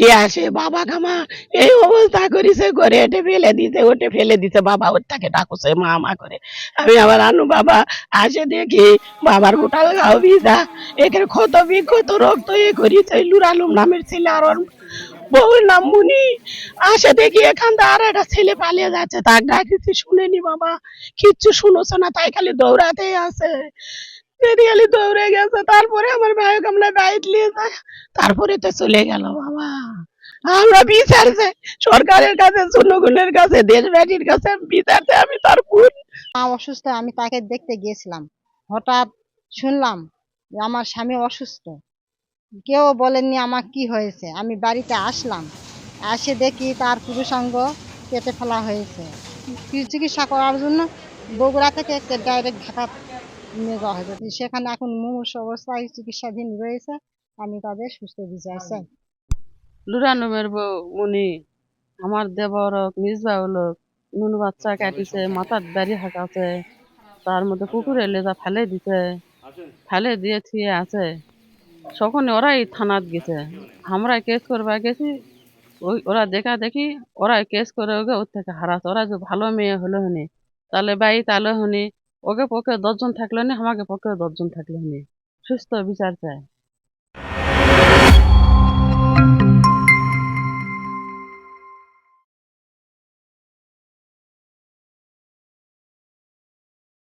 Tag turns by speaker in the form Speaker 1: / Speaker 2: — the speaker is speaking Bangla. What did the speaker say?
Speaker 1: লিয়ে আসে, বাবা কামা এই অবস্থা করিছে করে এটে ফেলে দিছে, ওটে ফেলে দিছে, বাবা ওর তাকে ডাকুছে, মা মা করে। আমি আবার আনু বাবা আসে দেখি, বাবার গোটাল গাও ভিজা এখানে ক্ষত বিক্ষত, রক্ত এ করিছে লুর আলম নামের ছেলে আর বউর নাম মুনি। আসে দেখি এখান থেকে আর একটা ছেলে পালিয়ে যাচ্ছে, তাক ডাকিছি শুনেনি বাবা, কিচ্ছু শুনোছে না, তাই খালি দৌড়াতে আছে। যদি দৌড়ে গেছে। তারপরে আমার ভাই কামলা বাইক নিয়ে যায় তারপরে তো চলে গেল, বাবা। আমরা বিচার চাই। সরকারের কাছে জনগণের কাছে, দেশবাসীর কাছে বিচার চাই আমি তার বোন
Speaker 2: অসুস্থ, আমি তাকে দেখতে গিয়েছিলাম। হঠাৎ শুনলাম আমার স্বামী অসুস্থ। কেউ বলেননি আমার কি হয়েছে। আমি বাড়িতে আসলাম। এসে দেখি তার পুরুষাঙ্গ কেটে ফেলা হয়েছে। চিকিৎসা করার জন্য বগুড়া থেকে ডাইরেক্ট ঢাকা নিয়ে যাওয়া হয়েছে সেখানে এখন মুমূর্ষ অবস্থায় চিকিৎসাধীন রয়েছে। আমি তাদের সুস্থ বিচার চাই।
Speaker 3: লুরানুমের বউ, উনি আমার দেবর মিসবা লোক। নুন বাচ্চা কাটিছে, মাথার দাড়ি হাঁকাছে। তার মধ্যে কুকুরে লেজা ফেলে দিছে। ফেলে দিয়ে থিয়ে আছে। তখন ওরাই থানাত গেছে। আমরা কেস করবা গেছি। ওই ওরা দেখা দেখি, ওরাই কেস করে ওকে ওর থেকে হারাছে। ওরা যে ভালো মেয়ে হলো হনি। তাহলে বাই তাহলে হনি। ওকে পক্ষে দশজন থাকলে নি আমাকে পক্ষে দশজন থাকলে নি। সুস্থ বিচার চায়